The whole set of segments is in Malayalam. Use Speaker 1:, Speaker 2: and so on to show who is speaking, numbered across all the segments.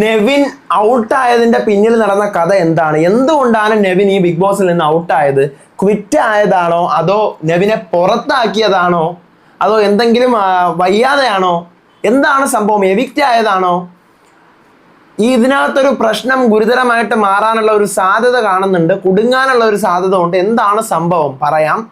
Speaker 1: നെവിൻ ഔട്ടായതിന്റെ പിന്നിൽ നടന്ന കഥ എന്താണ്? എന്തുകൊണ്ടാണ് നെവിൻ ഈ ബിഗ് ബോസിൽ നിന്ന് ഔട്ടായത്? ക്വിറ്റ് ആയതാണോ? അതോ നെവിനെ പുറത്താക്കിയതാണോ? അതോ എന്തെങ്കിലും വയ്യാതെയാണോ? എന്താണ് സംഭവം? എവിക്റ്റ് ആയതാണോ? ഈ ഇതിനകത്തൊരു പ്രശ്നം ഗുരുതരമായിട്ട് മാറാനുള്ള ഒരു സാധ്യത കാണുന്നുണ്ട്. കുടുങ്ങാനുള്ള ഒരു സാധ്യത ഉണ്ട്. എന്താണ് സംഭവം? പറയാം.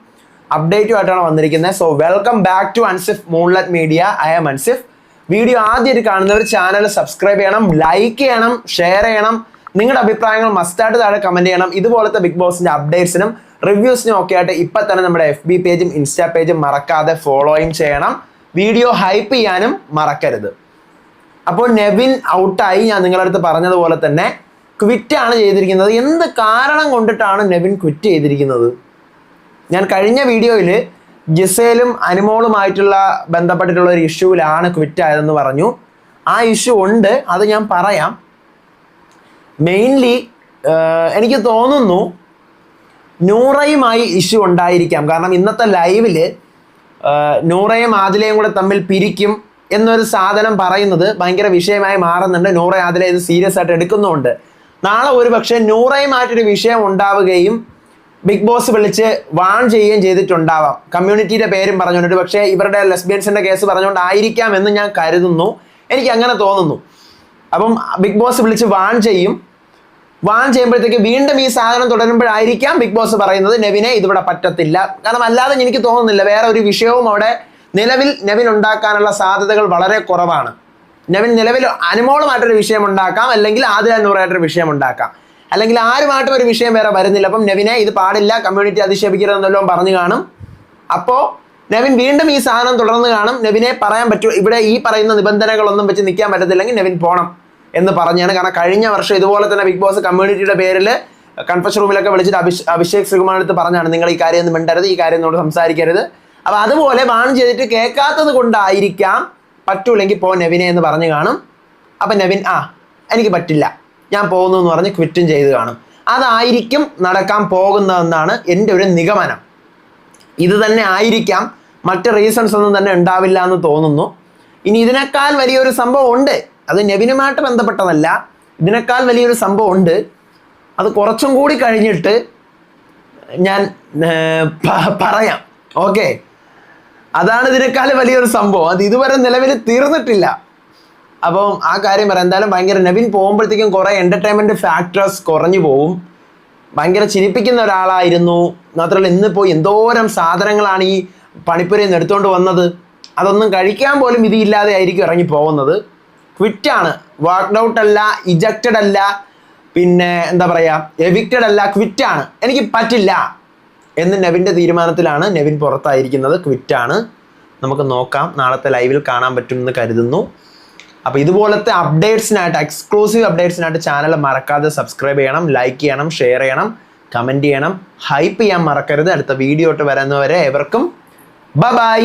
Speaker 1: അപ്ഡേറ്റുമായിട്ടാണ് വന്നിരിക്കുന്നത്. So welcome back to Ansif Moonlet Media I am Ansif video ആദ്യമായിട്ട് കാണുന്നവർ ചാനൽ സബ്സ്ക്രൈബ് ചെയ്യണം ലൈക്ക് ചെയ്യണം ഷെയർ ചെയ്യണം. നിങ്ങളുടെ അഭിപ്രായങ്ങൾ മസ്റ്റായിട്ട് താഴെ കമന്റ് ചെയ്യണം. ഇതുപോലത്തെ ബിഗ് ബോസിന്റെ അപ്ഡേറ്റ്സിനും റിവ്യൂസിനും ഒക്കെ ആയിട്ട് ഇപ്പം തന്നെ നമ്മുടെ എഫ് ബി പേജും ഇൻസ്റ്റാ പേജും മറക്കാതെ ഫോളോയും ചെയ്യണം. വീഡിയോ ഹൈപ്പ് ചെയ്യാനും മറക്കരുത്. അപ്പോൾ നെവിൻ ഔട്ടായി ഞാൻ നിങ്ങളുടെ അടുത്ത് പറഞ്ഞതുപോലെ തന്നെ ക്വിറ്റ് ആണ് ചെയ്തിരിക്കുന്നത്. എന്ത് കാരണം കൊണ്ടിട്ടാണ് നെവിൻ ക്വിറ്റ് ചെയ്തിരിക്കുന്നത്? ഞാൻ കഴിഞ്ഞ വീഡിയോയിൽ ജിസേലും അനുമോളുമായിട്ടുള്ള ബന്ധപ്പെട്ടിട്ടുള്ള ഒരു ഇഷ്യൂവിലാണ് ക്വിറ്റ് ആയതെന്ന് പറഞ്ഞു. ആ ഇഷ്യൂ ഉണ്ട് അത് ഞാൻ പറയാം. മെയിൻലി എനിക്ക് തോന്നുന്നു നൂറയുമായി ഇഷ്യൂ ഉണ്ടായിരിക്കാം. കാരണം ഇന്നത്തെ ലൈവിൽ നൂറയും ആദിലയും കൂടെ തമ്മിൽ പിരിക്കും എന്നൊരു സാധനം പറയുന്നത് ഭയങ്കര വിഷയമായി മാറുന്നുണ്ട്. നൂറ ആദില ഇത് സീരിയസ് ആയിട്ട് എടുക്കുന്നുണ്ട് നാളെ ഒരു പക്ഷേ നൂറയുമായിട്ടൊരു വിഷയം ഉണ്ടാവുകയും ബിഗ് ബോസ് വിളിച്ച് വാൺ ചെയ്യുകയും ചെയ്തിട്ടുണ്ടാവാം. കമ്മ്യൂണിറ്റിയുടെ പേരും പറഞ്ഞുകൊണ്ട് പക്ഷേ ഇവരുടെ ലെസ്ബിയൻസിന്റെ കേസ് പറഞ്ഞുകൊണ്ടായിരിക്കാം എന്ന് ഞാൻ കരുതുന്നു. എനിക്ക് അങ്ങനെ തോന്നുന്നു. അപ്പം ബിഗ് ബോസ് വിളിച്ച് വാൺ ചെയ്യും. വാൺ ചെയ്യുമ്പോഴത്തേക്ക് വീണ്ടും ഈ സാധനം തുടരുമ്പോഴായിരിക്കാം ബിഗ് ബോസ് പറയുന്നത്. നെവിനെ ഇതിവിടെ പറ്റത്തില്ല. കാരണം അല്ലാതെ എനിക്ക് തോന്നുന്നില്ല. വേറെ ഒരു വിഷയവും അവിടെ നിലവിൽ നെവിൻ ഉണ്ടാക്കാനുള്ള സാധ്യതകൾ വളരെ കുറവാണ്. നെവിൻ നിലവിൽ അനുമോളുമായിട്ടൊരു വിഷയം ഉണ്ടാക്കാം അല്ലെങ്കിൽ ആദ്യ നൂറായിട്ടൊരു വിഷയം ഉണ്ടാക്കാം. അല്ലെങ്കിൽ ആരുമായിട്ടും ഒരു വിഷയം വേറെ വരുന്നില്ല. അപ്പം നെവിനെ ഇത് പാടില്ല കമ്മ്യൂണിറ്റി അധിക്ഷേപിക്കരുതെന്നല്ലോ പറഞ്ഞു കാണും. അപ്പോൾ നെവിൻ വീണ്ടും ഈ സാധനം തുടർന്ന് കാണും. നെവിനെ പറയാൻ പറ്റൂ ഇവിടെ ഈ പറയുന്ന നിബന്ധനകളൊന്നും വെച്ച് നിൽക്കാൻ പറ്റത്തില്ലെങ്കിൽ നെവിൻ പോകണം എന്ന് പറഞ്ഞാണ്. കാരണം കഴിഞ്ഞ വർഷം ഇതുപോലെ തന്നെ ബിഗ് ബോസ് കമ്മ്യൂണിറ്റിയുടെ പേരിൽ കൺഫസ് റൂമിലൊക്കെ വിളിച്ചിട്ട് അഭിഷ് അഭിഷേക് ശ്രീകുമാർ എടുത്ത് പറഞ്ഞാണ് നിങ്ങൾ ഈ കാര്യം ഒന്നും മിണ്ടരുത് ഈ കാര്യം എന്നോട് സംസാരിക്കരുത്. അപ്പോൾ അതുപോലെ വാൺ ചെയ്തിട്ട് കേൾക്കാത്തത് കൊണ്ടായിരിക്കാം പറ്റൂലെങ്കിൽ പോ നെവിനെ എന്ന് പറഞ്ഞു കാണും. അപ്പം നെവിൻ ആ എനിക്ക് പറ്റില്ല. ഞാൻ പോകുന്നു എന്ന് പറഞ്ഞ് ക്വിറ്റും ചെയ്ത് കാണും. അതായിരിക്കും നടക്കാൻ പോകുന്നതെന്നാണ് എന്റെ ഒരു നിഗമനം. ഇത് തന്നെ ആയിരിക്കാം. മറ്റ് റീസൺസ് ഒന്നും തന്നെ ഉണ്ടാവില്ല എന്ന് തോന്നുന്നു. ഇനി ഇതിനേക്കാൾ വലിയൊരു സംഭവം ഉണ്ട്. അത് നെബിനുമായിട്ട് ബന്ധപ്പെട്ടതല്ല. ഇതിനേക്കാൾ വലിയൊരു സംഭവം ഉണ്ട്. അത് കുറച്ചും കൂടി കഴിഞ്ഞിട്ട് ഞാൻ പറയാം. ഓക്കെ അതാണ് ഇതിനേക്കാൾ വലിയൊരു സംഭവം. അത് ഇതുവരെ നിലവിൽ തീർന്നിട്ടില്ല. അപ്പം ആ കാര്യം പറയാം എന്തായാലും ഭയങ്കര നവീൻ പോകുമ്പോഴത്തേക്കും കുറേ എന്റർടൈൻമെന്റ് ഫാക്ടേഴ്സ് കുറഞ്ഞു പോവും. ഭയങ്കര ചിരിപ്പിക്കുന്ന ഒരാളായിരുന്നു. മാത്രമല്ല ഇന്നിപ്പോൾ എന്തോരം സാധനങ്ങളാണ് ഈ പണിപ്പുരയിൽ നിന്ന് എടുത്തുകൊണ്ട് വന്നത്. അതൊന്നും കഴിക്കാൻ പോലും ഇതില്ലാതെ ആയിരിക്കും ഇറങ്ങി പോകുന്നത്. ക്വിറ്റാണ് വർക്ക്ഡൗട്ട് അല്ല ഇജക്റ്റഡ് അല്ല പിന്നെ എന്താ പറയുക എവിക്റ്റഡ് അല്ല ക്വിറ്റാണ് എനിക്ക് പറ്റില്ല എന്ന് നെവിന്റെ തീരുമാനത്തിലാണ് നെവിൻ പുറത്തായിരിക്കുന്നത്. ക്വിറ്റാണ് നമുക്ക് നോക്കാം. നാളത്തെ ലൈവിൽ കാണാൻ പറ്റുമെന്ന് കരുതുന്നു. അപ്പോൾ ഇതുപോലത്തെ അപ്ഡേറ്റ്സിനായിട്ട് എക്സ്ക്ലൂസീവ് അപ്ഡേറ്റ്സിനായിട്ട് ചാനൽ മറക്കാതെ സബ്സ്ക്രൈബ് ചെയ്യണം ലൈക്ക് ചെയ്യണം ഷെയർ ചെയ്യണം കമന്റ് ചെയ്യണം ഹൈപ്പ് ചെയ്യാൻ മറക്കരുത്. അടുത്ത വീഡിയോ ഇട്ട് വരുന്നവരെ എവർക്കും ബ ബൈ